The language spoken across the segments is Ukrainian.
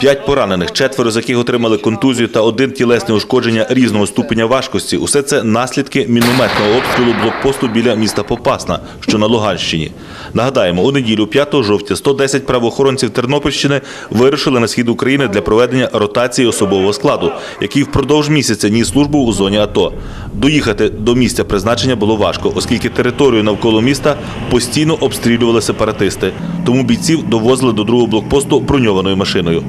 П'ять поранених, четверо з яких отримали контузію та один тілесне ушкодження різного ступеня важкості. Усе це наслідки мінометного обстрілу блокпосту біля міста Попасна, що на Луганщині. Нагадаємо, у неділю 5 жовтня 110 правоохоронців Тернопільщини вирушили на схід України для проведення ротації особового складу, який впродовж місяця ніс службу у зоні АТО. Доїхати до місця призначення було важко, оскільки територію навколо міста постійно обстрілювали сепаратисти. Тому бійців довозили до другого блокпосту броньованою машиною.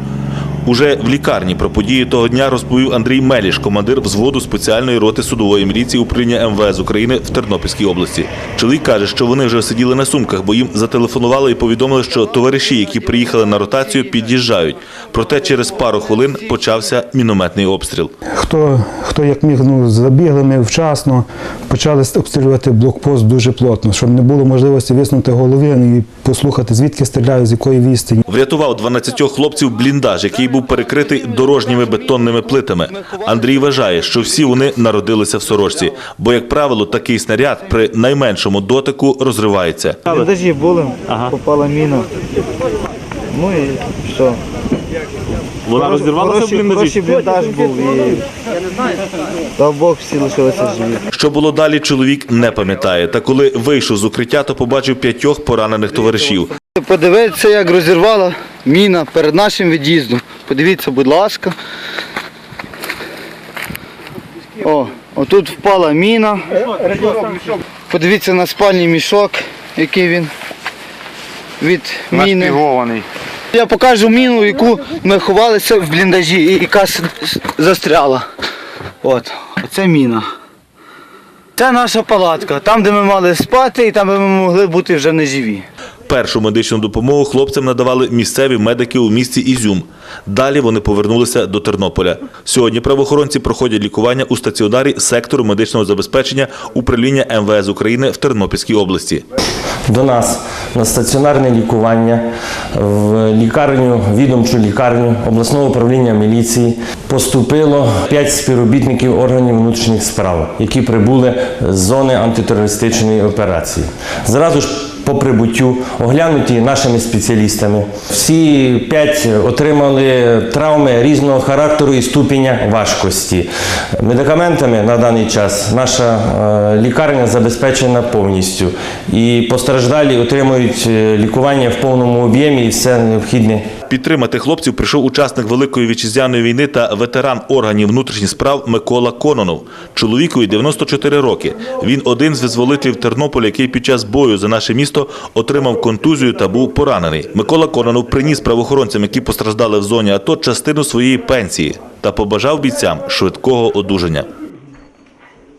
Уже в лікарні про події того дня розповів Андрій Меліш, командир взводу спеціальної роти судової міліції управління МВС України в Тернопільській області. Чоловік каже, що вони вже сиділи на сумках, бо їм зателефонували і повідомили, що товариші, які приїхали на ротацію, під'їжджають. Проте через пару хвилин почався мінометний обстріл. Хто, хто як міг, ну, забігли ми вчасно, почали обстрілювати блокпост дуже плотно, щоб не було можливості виснути голови і послухати, звідки стріляють, з якої відстані. Врятував 12 хлопців бліндаж, який був перекритий дорожніми бетонними плитами. Андрій вважає, що всі вони народилися в сорочці, бо, як правило, такий снаряд при найменшому дотику розривається. Бліндажі були, попала міна. Ну і що? Вона розірвалася в бліндажі? бліндаж був і дав Бог всі лишилися живі. Що було далі, чоловік не пам'ятає. Та коли вийшов з укриття, то побачив п'ятьох поранених товаришів. Подивіться, як розірвала міна перед нашим від'їздом. Подивіться, будь ласка. О, отут впала міна. Подивіться на спальний мішок, який він від міни. Я покажу міну, яку ми ховалися в бліндажі, і яка застряла. От, оце міна. Це наша палатка, там, де ми мали спати, і там, де ми могли бути вже не живі. Першу медичну допомогу хлопцям надавали місцеві медики у місті Ізюм. Далі вони повернулися до Тернополя. Сьогодні правоохоронці проходять лікування у стаціонарі сектору медичного забезпечення управління МВС України в Тернопільській області. до нас на стаціонарне лікування в лікарню, відомчу лікарню обласного управління міліції поступило 5 співробітників органів внутрішніх справ, які прибули з зони антитерористичної операції. Зразу ж по прибуттю оглянуті нашими спеціалістами. Всі п'ять отримали травми різного характеру і ступеня важкості. Медикаментами на даний час наша е, лікарня забезпечена повністю. І постраждалі отримують е, лікування в повному об'ємі і все необхідне Підтримати хлопців прийшов учасник Великої вітчизняної війни та ветеран органів внутрішніх справ Микола Кононов. Чоловікові 94 роки. Він один з визволителів Тернополя, який під час бою за наше місто отримав контузію та був поранений. Микола Кононов приніс правоохоронцям, які постраждали в зоні АТО, частину своєї пенсії та побажав бійцям швидкого одужання.